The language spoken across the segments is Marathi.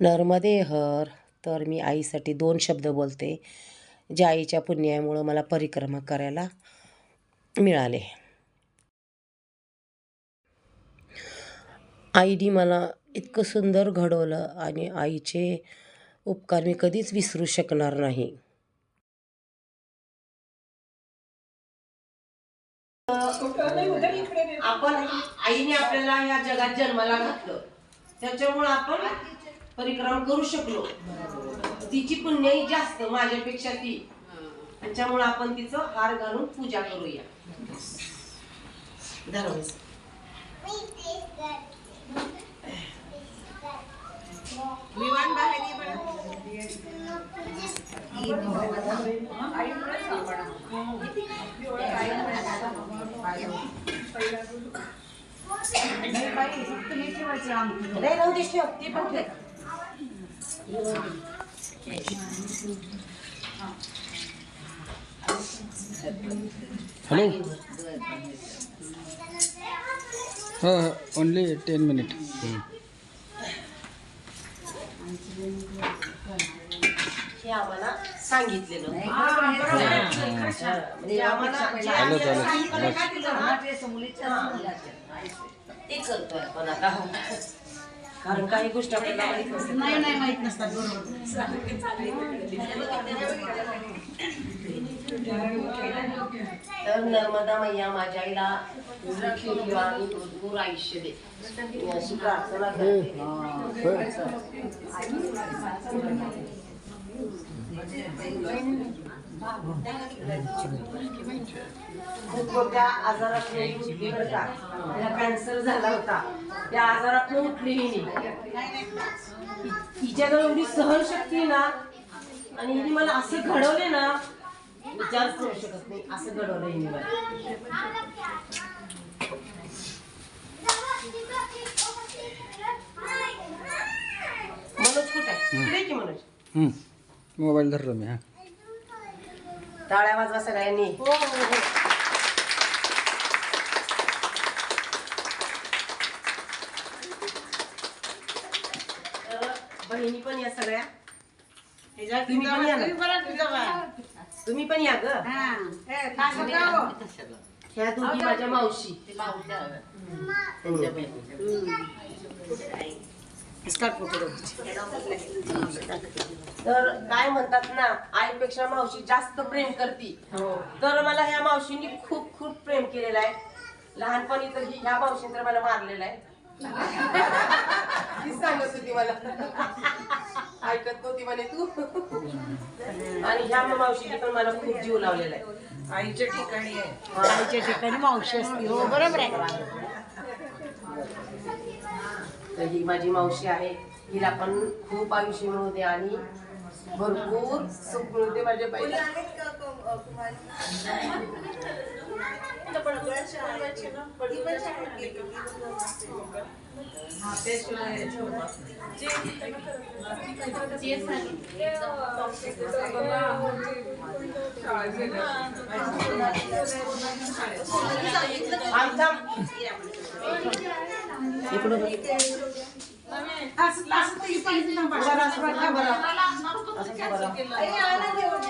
नर्मदे हर. तर मी आईसाठी दोन शब्द बोलते ज्या आईच्या पुण्यामुळं मला परिक्रमा करायला मिळाले. आईने मला इतकं सुंदर घडवलं आणि आईचे उपकार मी कधीच विसरू शकणार नाही. आपण आईने आपल्याला या जगात जन्माला घातलं. त्याच्यामुळं आपण परिक्रमा करू शकलो. तिची पुण्यही जास्त माझ्यापेक्षा ती. त्याच्यामुळं आपण तिचं हार घालून पूजा करूया. धरावंच. नाही राहू दे ठेव. ती पण ठेव. हॅलो. हो ओनली टेन मिनिट हे आम्हाला सांगितलेलं. हा, म्हणजे आम्हाला ते करतोय आपण आता. कारण काही गोष्टी आपल्याला माहीत नसतात. नाही नाही माहीत नसतात बरोबर. तर नर्मदा मैया माझ्या आईला सुखी ठेवा आणि भरपूर आयुष्य दे. अशी प्रार्थना करते. खूप मोठ्या आजारात उठली बरं का तिला कॅन्सर झाला होता. त्या आजारातून उठली नाही. तिच्याजवळ एवढी सहनशक्ती शक्ती ना आणि हिने मला असं घडवले ना विचार करू शकत नाही. असं घडवलं हिने मला. मनोज कुठे आहे? की मनोज. मोबाईल धरलो मी हां. टाळ्या वाजवा सगळ्यांनी. तर बहिणी पण या सगळ्या. तुम्ही पण या ना. तुम्ही पण या ग. ह्या दोघी माझ्या मावशी. तर काय म्हणतात ना आईपेक्षा मावशी जास्त प्रेम करती. तर मला ह्या मावशींनी खूप खूप प्रेम केलेलं आहे. लहानपणी तर ही ह्या मावशीने तर मला मारलेलं आहे. ती सांगत होती मला. ऐकत नव्हती म्हणे तू. आणि ह्या मावशीने पण मला खूप जीव लावलेला आहे. आईच्या ठिकाणी आहे. आईच्या ठिकाणी मावशी असते हो बरोबर आहे. तर ही माझी मावशी आहे. हिला पण खूप आयुष्य मिळू दे आणि भरपूर सुख मिळू दे माझ्या बाईला. आमचा इकडं बघ. बरं, असं बघा बरं. असं बरं.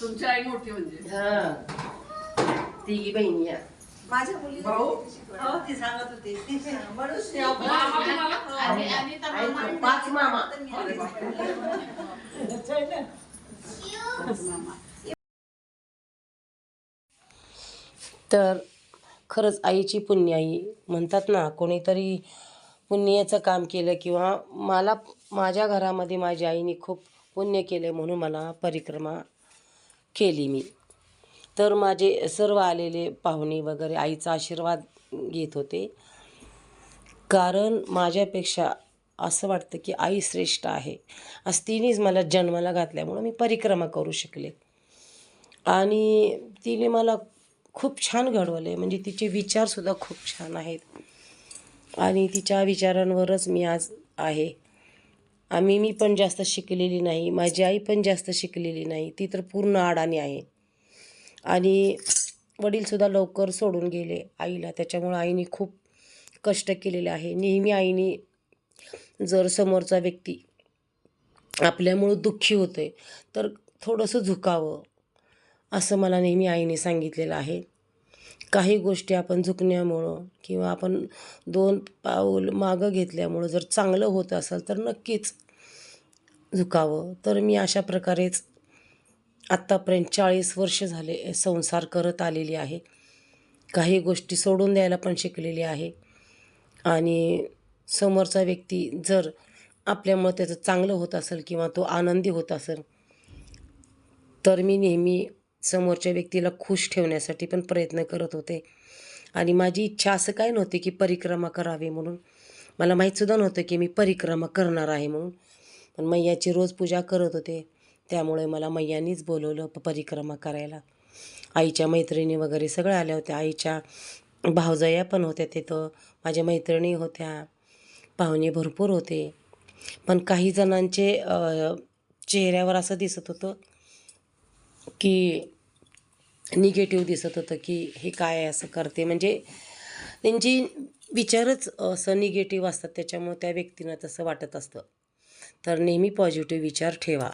तुमची आई मोठी म्हणजे. हा. तिघी बहिणी या. माझ्या मुली भाऊ? हो ती सांगत होती. म्हणून आहेत पाच मामा. तर खरंच आईची पुण्याई म्हणतात ना कोणीतरी पुण्याचं काम केलं किंवा मला माझ्या घरामध्ये माझ्या आईने खूप पुण्य केले म्हणून मला परिक्रमा केली मी. तर माझे सर्व आलेले पाहुणे वगैरे आईचा आशीर्वाद घेत होते. कारण माझ्यापेक्षा असं वाटतं की आई श्रेष्ठ आहे. आज तिनेच मला जन्माला घातल्यामुळं मी परिक्रमा करू शकले. आणि तिने मला खूप छान घडवले. म्हणजे तिचे विचारसुद्धा खूप छान आहेत. आणि तिच्या विचारांवरच मी आज आहे. आम्ही मी पण जास्त शिकलेली नाही माझी आई पण जास्त शिकलेली नाही ती तर पूर्ण अडाणी आहे. आणि वडीलसुद्धा लवकर सोडून गेले आईला त्याच्यामुळं आईने खूप कष्ट केलेले आहे. नेहमी आईने जर समोरचा व्यक्ती आपल्यामुळं दुःखी होतोय तर थोडंसं झुकावं असं मला नेहमी आईने सांगितलेलं आहे. काही गोष्टी आपण झुकण्यामुळं किंवा आपण दोन पाऊल मागं घेतल्यामुळं जर चांगलं होत असेल तर नक्कीच झुकावं. तर मी अशा प्रकारेच आत्तापर्यंत चाळीस वर्ष झाले संसार करत आलेली आहे. काही गोष्टी सोडून द्यायला पण शिकलेली आहे. आणि समोरचा व्यक्ती जर आपल्यामुळं त्याचं चांगलं होत असेल किंवा तो आनंदी होत असेल तर मी नेहमी समोरच्या व्यक्तीला खुश ठेवण्यासाठी पण प्रयत्न करत होते. आणि माझी इच्छा असं काय नव्हती की परिक्रमा करावी म्हणून. मला माहीतसुद्धा नव्हतं की मी परिक्रमा करणार आहे म्हणून. पण मैयाची रोज पूजा करत होते. त्यामुळे मला मैयानीच बोलवलं प- परिक्रमा करायला. आईच्या मैत्रिणी वगैरे सगळ्या आल्या होत्या. आईच्या भावजया पण होत्या तिथं. माझ्या मैत्रिणी होत्या. पाहुणे भरपूर होते. पण काही जणांचे चेहऱ्यावर असं दिसत होतं की निगेटिव्ह दिसत होतं की हे काय आहे असं करते. म्हणजे त्यांची विचारच असं निगेटिव्ह असतात त्याच्यामुळे त्या व्यक्तींना तसं वाटत असतं. तर नेहमी पॉझिटिव्ह विचार ठेवा.